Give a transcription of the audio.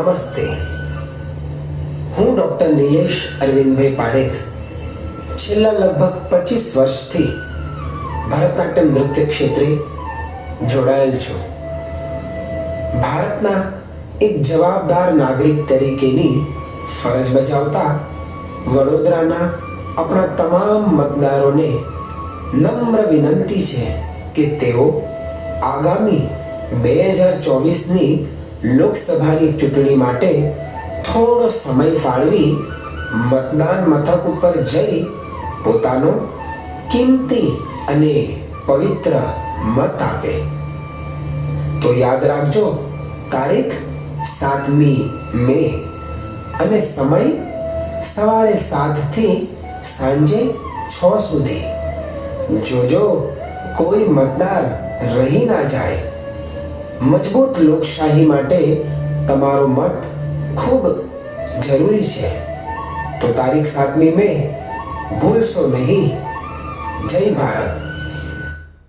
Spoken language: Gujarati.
નમસ્તે. હું ડૉક્ટર નિલેશ અરવિંદભાઈ પારેખ. છેલ્લા લગભગ પચીસ વર્ષથી ભરતનાટ્યમ નૃત્ય ક્ષેત્રે જોડાયેલ છું. ભારતના એક જવાબદાર નાગરિક તરીકેની ફરજ બજાવતા વડોદરાના આપણા તમામ મતદારોને નમ્ર વિનંતી છે કે તેઓ આગામી બે હજાર ચોવીસની લોકસભાની ચૂંટણી માટે થોડો સમય ફાળવી મતદાન મથક ઉપર જઈ પોતાનો કિંમતી અને પવિત્ર મત આપે. તો યાદ રાખજો, તારીખ સાતમી મે અને સમય સવારે સાતથી સાંજે છ સુધી. જોજો, કોઈ મતદાર રહી ના જાય. મજબૂત લોકશાહી માટે તમારો મત ખૂબ જરૂરી છે. તો તારીખ સાતમી મે ભૂલશો નહીં. જય ભારત.